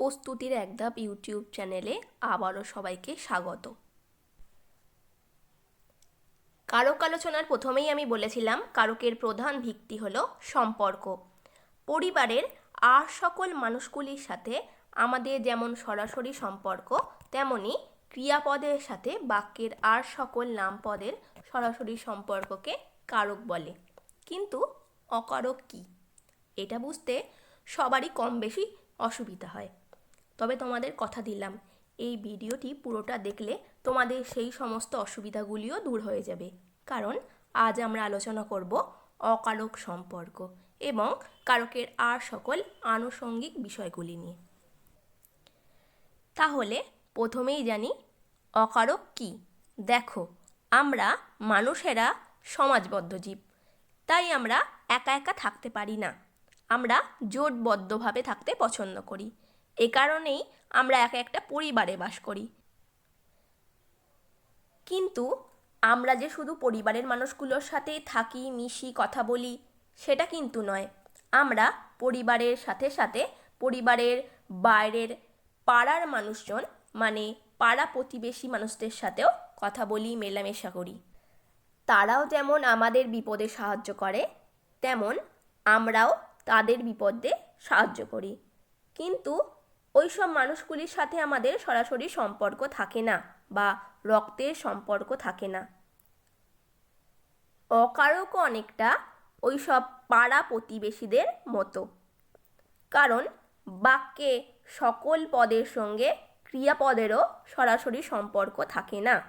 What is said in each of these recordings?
প্রস্তুতির এক ধাপ ইউটিউব চ্যানেলে আবারও সবাইকে স্বাগত। কারক আলোচনার প্রথমেই আমি বলেছিলাম, কারকের প্রধান ভিত্তি হলো সম্পর্ক। পরিবারের আর সকল মানুষগুলির সাথে আমাদের যেমন সরাসরি সম্পর্ক, তেমনি ক্রিয়াপদের সাথে বাক্যের আর সকল নামপদের সরাসরি সম্পর্ককে কারক বলে। কিন্তু অকারক কী? এটা বুঝতে সবারই কম বেশি অসুবিধা হয়। তবে তোমাদের কথা দিলাম। এই ভিডিওটি পুরোটা দেখলে তোমাদের সেই সমস্ত অসুবিধাগুলিও দূর হয়ে যাবে। কারণ আজ আমরা আলোচনা করব অকারক সম্পর্ক এবং কারকের আর সকল আনুষঙ্গিক বিষয়গুলি নিয়ে। তাহলে প্রথমেই জানি, অকারক কি? দেখো, আমরা মানুষেরা সমাজবদ্ধ জীব, তাই আমরা একা একা থাকতে পারি না। আমরা জোটবদ্ধভাবে থাকতে পছন্দ করি। এ কারণেই আমরা একা একটা পরিবারে বাস করি। কিন্তু আমরা যে শুধু পরিবারের মানুষগুলোর সাথেই থাকি, মিশি, কথা বলি, সেটা কিন্তু নয়। আমরা পরিবারের সাথে সাথে পরিবারের বাইরের পাড়ার মানুষজন মানে পাড়া প্রতিবেশী মানুষদের সাথেও কথা বলি, মেলামেশা করি। তারাও যেমন আমাদের বিপদে সাহায্য করে, তেমন আমরাও তাদের বিপদে সাহায্য করি। কিন্তু ওই সব মানুষগুলির সাথে আমাদের সরাসরি সম্পর্ক থাকে না বা রক্তের সম্পর্ক থাকে না। অকারকও অনেকটা ওই সব পাড়া প্রতিবেশীদের মতো। কারণ বাক্যে সকল পদের সঙ্গে ক্রিয়াপদেরও সরাসরি সম্পর্ক থাকে না।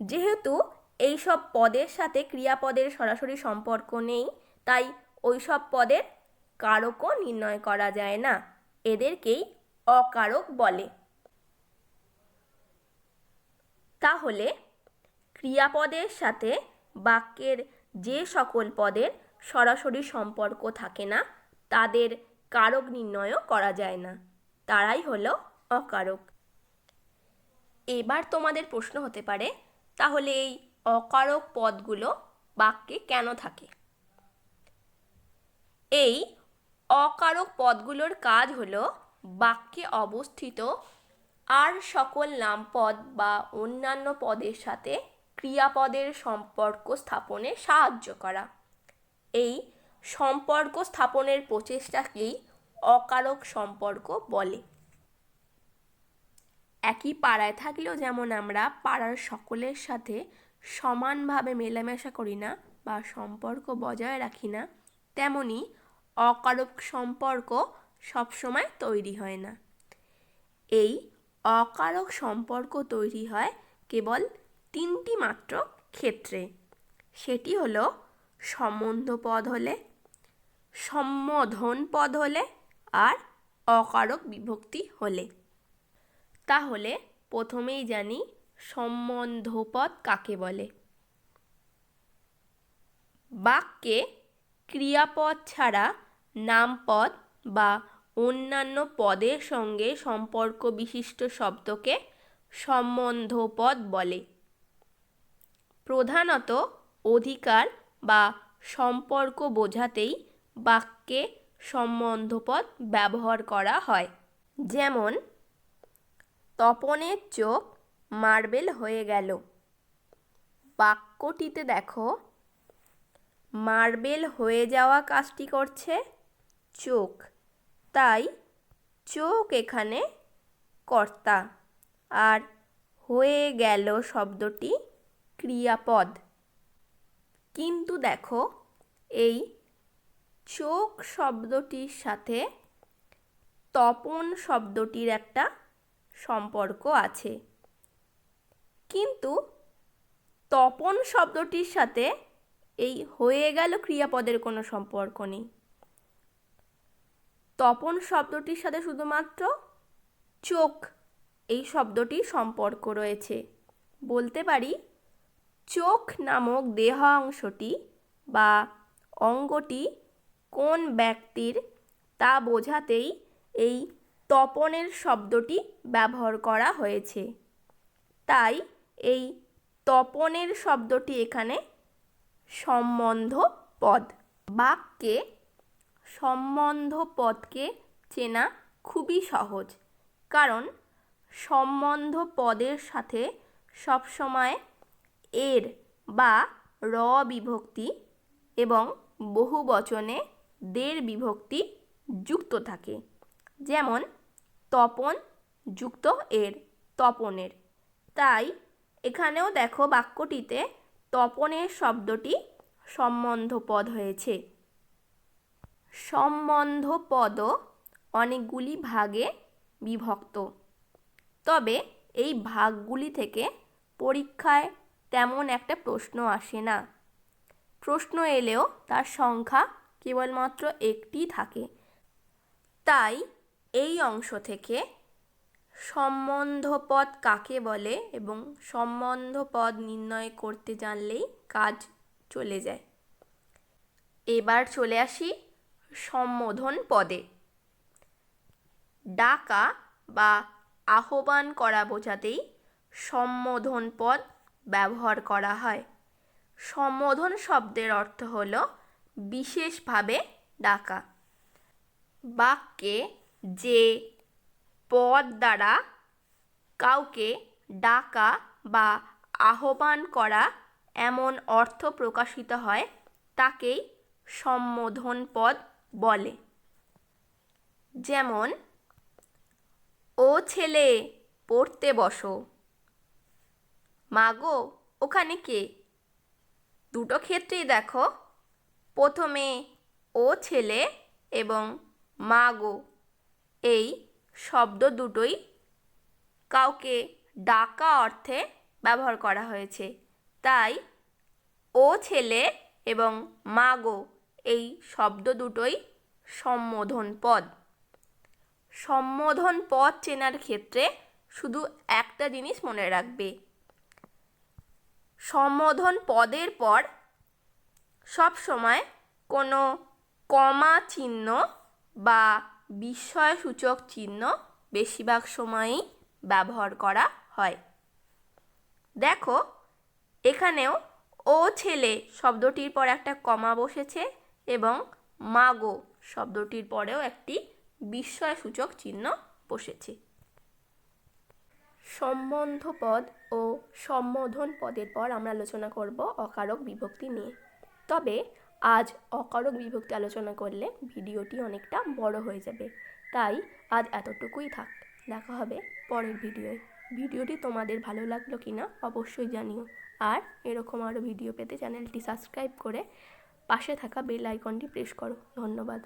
যেহেতু এই সব পদের সাথে ক্রিয়াপদের সরাসরি সম্পর্ক নেই, তাই ওই সব পদের কারকও নির্ণয় করা যায় না। এদেরকেই অকারক বলে। তাহলে ক্রিয়াপদের সাথে বাক্যের যে সকল পদের সরাসরি সম্পর্ক থাকে না, তাদের কারক নির্ণয়ও করা যায় না। তারাই হলো অকারক। এবার তোমাদের প্রশ্ন হতে পারে, তাহলে এই অকারক পদগুলো বাক্যে কেন থাকে? এই অকারক পদগুলোর কাজ হলো বাক্যে অবস্থিত আর সকল নামপদ বা অন্যান্য পদের সাথে ক্রিয়াপদের সম্পর্ক স্থাপনে সাহায্য করা। এই সম্পর্ক স্থাপনের প্রচেষ্টাকেই অকারক সম্পর্ক বলে। একই পাড়ায় থাকলেও যেমন আমরা পাড়ার সকলের সাথে সমানভাবে মেলামেশা করি না বা সম্পর্ক বজায় রাখি না, তেমনি অকারক সম্পর্ক সবসময় তৈরি হয় না। এই অকারক সম্পর্ক তৈরি হয় কেবল তিনটি মাত্র ক্ষেত্রে। সেটি হলো সম্বন্ধ পদ হলে, সম্বোধন পদ হলে আর অকারক বিভক্তি হলে। তাহলে প্রথমেই জানি সম্বন্ধপদ কাকে বলে। বাক্যে ক্রিয়াপদ ছাড়া নামপদ বা অন্যান্য পদের সঙ্গে সম্পর্ক বিশিষ্ট শব্দকে সম্বন্ধপদ বলে। প্রধানত অধিকার বা সম্পর্ক বোঝাতেই বাক্যে সম্বন্ধপদ ব্যবহার করা হয়। যেমন, তপনের চোখ মার্বেল হয়ে গেল। বাক্যটিতে দেখো, মার্বেল হয়ে যাওয়া কাজটি করছে চোখ। তাই চোখ এখানে কর্তা। আর হয়ে গেল শব্দটি ক্রিয়াপদ। কিন্তু দেখো, এই চোখ শব্দটির সাথে তপন শব্দটির একটা সম্পর্ক আছে। কিন্তু তপন শব্দটির সাথে এই হয়ে গেল ক্রিয়াপদের কোনো সম্পর্ক নেই। তপন শব্দটির সাথে শুধুমাত্র চোখ, এই শব্দটির সম্পর্ক রয়েছে। বলতে পারি, চোখ নামক দেহ অংশটি বা অঙ্গটি কোন ব্যক্তির তা বোঝাতেই এই তপনের শব্দটি ব্যবহার করা হয়েছে। তাই এই তপনের শব্দটি এখানে সম্বন্ধ পদ বাক্যে সম্বন্ধ পদকে চেনা খুবই সহজ। কারণ সম্বন্ধ পদের সাথে সবসময় এর বা র বিভক্তি এবং বহু বচনে দের বিভক্তি যুক্ত থাকে। যেমন, তপন যুক্ত এর, তপনের। তাই এখানেও দেখো বাক্যটিতে তপনের শব্দটি সম্বন্ধ পদ হয়েছে। সম্বন্ধ পদও অনেকগুলি ভাগে বিভক্ত। তবে এই ভাগগুলি থেকে পরীক্ষায় তেমন একটা প্রশ্ন আসে না। প্রশ্ন এলেও তার সংখ্যা কেবলমাত্র একটি থাকে। তাই এই অংশ থেকে সম্বন্ধপদ কাকে বলে এবং সম্বন্ধপদ নির্ণয় করতে জানলেই কাজ চলে যায়। এবার চলে আসি সম্বোধন পদে। ডাকা বা আহ্বান করা বোঝাতেই সম্বোধন পদ ব্যবহার করা হয়। সম্বোধন শব্দের অর্থ হল বিশেষভাবে ডাকা। বাক্যে যে পদ দ্বারা কাউকে ডাকা বা আহ্বান করা এমন অর্থ প্রকাশিত হয়, তাকেই সম্বোধন পদ বলে। যেমন, ও ছেলে, পড়তে বসো। মাগো, ওখানে কে? দুটো ক্ষেত্রেই দেখো। প্রথমে, ও ছেলে এবং মাগো। এই শব্দ দুটোই কাউকে ডাকা অর্থে ব্যবহার করা হয়েছে। তাই, ও ছেলে এবং মাগো। এই শব্দ দুটোই সম্বোধন পদ। সম্বোধন পদ চেনার ক্ষেত্রে শুধু একটা জিনিস মনে রাখবে। সম্বোধন পদের পর সব সময় কোনো কমা চিহ্ন বা বিস্ময়সূচক চিহ্ন বেশিরভাগ সময়ই ব্যবহার করা হয়। দেখো, এখানেও ও ছেলে শব্দটির পর একটা কমা বসেছে এবং মাগো শব্দটির পরেও একটি বিস্ময়সূচক চিহ্ন বসেছে। সম্বন্ধ পদ ও সম্বোধন পদের পর আমরা আলোচনা করব অকারক বিভক্তি নিয়ে। তবে আজ অকারক বিভক্তি আলোচনা করলে ভিডিওটি অনেকটা বড় হয়ে যাবে। তাই আজ এতটুকুই থাক। দেখা হবে পরের ভিডিওয়। ভিডিওটি তোমাদের ভালো লাগল কি না অবশ্যই জানিও। আর এরকম আরও ভিডিও পেতে চ্যানেলটি সাবস্ক্রাইব করে পাশে থাকা বেল আইকনটি প্রেস করো। ধন্যবাদ।